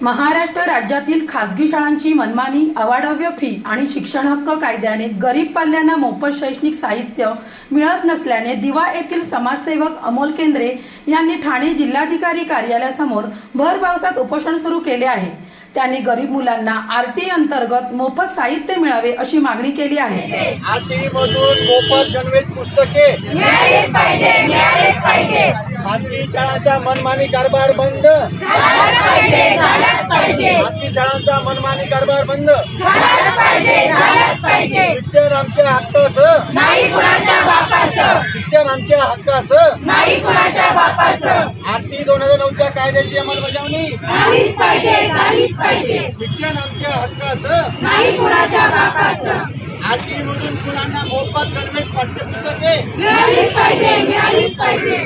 महाराष्ट्र राज्यातील खाजगी शाळांची मनमानी अवाढव्य फी आणि शिक्षण हक्क कायद्याने गरीब पाल्यांना मोफत शैक्षणिक साहित्य मिळत नसल्याने दिवा येथील समाजसेवक अमोल केंद्रे यांनी ठाणे जिल्हाधिकारी कार्यालयासमोर भर पावसात उपोषण सुरू केले आहे. त्यांनी गरीब मुलांना आरटी अंतर्गत मोफत साहित्य मिळावे अशी मागणी केली आहे. आरटीई मधून मोफत गणवेश पुस्तके मिळालेच पाहिजे मिळालेच पाहिजे. खाजगी शाळांचा मनमानी कारभार बंद. झालाच पाहिजे झालाच पाहिजे. खाजगी शाळांचा मनमानी कारभार बंद. झालाच पाहिजे झालाच पाहिजे. शिक्षण आमच्या हक्काचं. नाही कुणाच्या बापाचं. शिक्षण आमच्या हक्काचं नाही कुणाच्या बापाचं आरटी दोन हजार नऊच्या कायद्याची अंमलबजावणी? झालीच पाहिजे झालीच पाहिजे. शिक्षण आमच्या हक्काचं. नाही कुणाच्या बापाचं. आरटी मधून मुलांना मोफत गणवेश पाठ्यपुस्तके मिळालीच पाहिजे मिळालीच पाहिजे.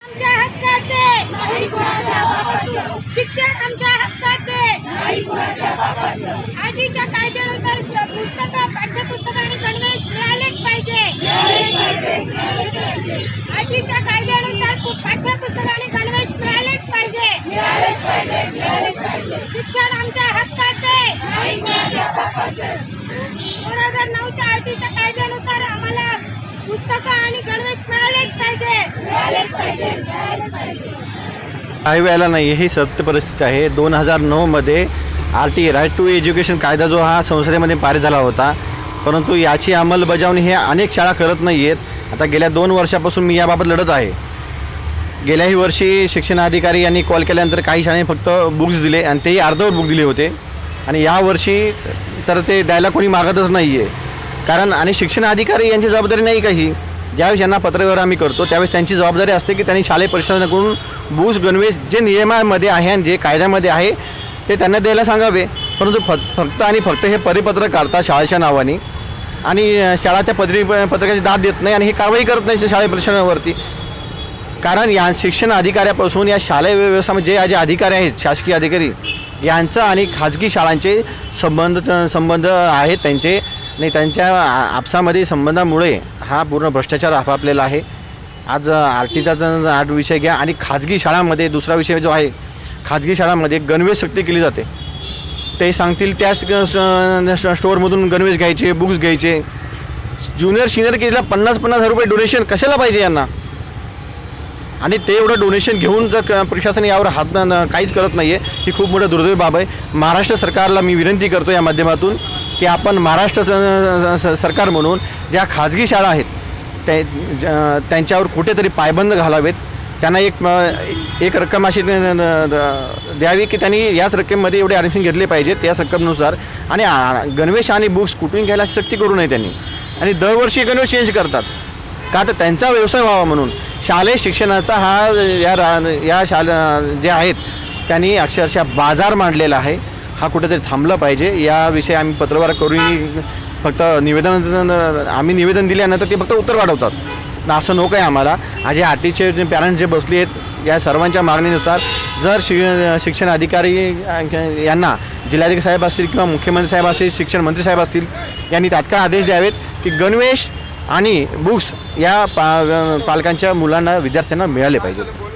आमच्या हक्काचे. नाही कुणाच्या बापाचं. शिक्षण आमच्या हक्काचे. नाही कुणाच्या बापाचं. आधीच्या कायद्यानुसार श- पुस्तकं पाठ्यपुस्तकं आणि गणवेश मिळालेच पाहिजे मिळालेच पाहिजे मिळालेच पाहिजे आधीच्या कायद्यानुसार पु- पाठ्यपुस्तकं आणि गणवेश मिळालेच पाहिजे मिळालेच पाहिजे मिळालेच पाहिजे शिक्षण आमच्या हक्काचे नाही कुणाच्या बापाचं दोन हजार नऊच्या आरटीच्या कायद्यानुसार आम्हाला पुस्तकं आणि गणवेश मिळालेच पाहिजे. काही वेळेला नाही ही सत्य परिस्थिती आहे. दोन हजार नऊमध्ये R T right to education कायदा जो हा संसदेमध्ये पारित झाला होता. परंतु याची अंमलबजावणी हे अनेक शाळा करत नाही आहेत आता गेल्या दोन वर्षापासून मी याबाबत लढत आहे. गेल्याही वर्षी शिक्षणाधिकारी यांनी कॉल केल्यानंतर काही शाळांनी फक्त बुक्स दिले आणि तेही अर्धवट बुक दिले होते. आणि यावर्षी तर ते द्यायला कोणी मागतच नाही आहे कारण आणि शिक्षण अधिकारी यांची जबाबदारी नाही काही ज्यावेळेस यांना पत्रव्यवहार आम्ही करतो त्यावेळेस त्यांची जबाबदारी असते की त्यांनी शालेय प्रशासनाकडून बुक्स गणवेश जे नियमामध्ये आहे आणि जे कायद्यामध्ये आहे ते त्यांना द्यायला सांगावे. परंतु फक्त फक्त आणि फक्त हे परिपत्र काढतात शाळेच्या नावाने. आणि शाळा त्या पदरी पत्रकाची दाद देत नाही आणि ही कारवाई करत नाही शालेय प्रशासनावरती कारण या शिक्षण अधिकाऱ्यापासून या शालेय व्यवस्थामध्ये जे जे अधिकारी आहेत शासकीय अधिकारी यांचं आणि खाजगी शाळांचे संबंध संबंध आहेत त्यांचे. आणि त्यांच्या आपसामध्ये संबंधामुळे हा पूर्ण भ्रष्टाचार आपापलेला आहे. आज आर टीचा आठ विषय घ्या आणि खाजगी शाळांमध्ये दुसरा विषय जो आहे खाजगी शाळांमध्ये गणवेश सक्ती केली जाते. ते सांगतील त्याच स्टोअरमधून गणवेश घ्यायचे बुक्स घ्यायचे. ज्युनियर सिनियर केजला पन्नास पन्नास हजार रुपये डोनेशन कशाला पाहिजे यांना? आणि ते एवढं डोनेशन घेऊन जर क- प्रशासन यावर हात काहीच करत नाही आहे ही खूप मोठं दुर्दैव बाब आहे. महाराष्ट्र सरकारला मी विनंती करतो या माध्यमातून की आपण महाराष्ट्र स- स- सरकार म्हणून ज्या खाजगी शाळा आहेत ते त्यांच्यावर कुठेतरी पायबंद घालावेत. त्यांना एक एक रक्कम अशी द्यावी की त्यांनी याच रक्कमेमध्ये एवढे ॲडमिशन घेतले पाहिजेत याच रक्कमनुसार. आणि गणवेश आणि बुक्स कुठून घ्यायला सक्ती करू नये त्यांनी. आणि दरवर्षी गणवेश चेंज करतात. का तर त्यांचा व्यवसाय व्हावा म्हणून. शालेय शिक्षणाचा हा या रा या शाला जे आहेत त्यांनी अक्षरशः बाजार मांडलेला आहे. हा कुठेतरी थांबला पाहिजे. याविषयी आम्ही पत्रव्यवहार करून फक्त निवेदन आम्ही निवेदन दिल्यानंतर ते फक्त उत्तर वाढवतात. असं नको आहे आम्हाला. आज आटीचे जे पॅरेंट्स जे बसले आहेत या सर्वांच्या मागणीनुसार जर शि शिक्षण अधिकारी यांना जिल्हाधिकारी साहेब असतील किंवा मुख्यमंत्री साहेब असतील शिक्षण मंत्री साहेब असतील यांनी तात्काळ आदेश द्यावेत की गणवेश आणि बुक्स या पा पालकांच्या मुलांना विद्यार्थ्यांना मिळाले पाहिजेत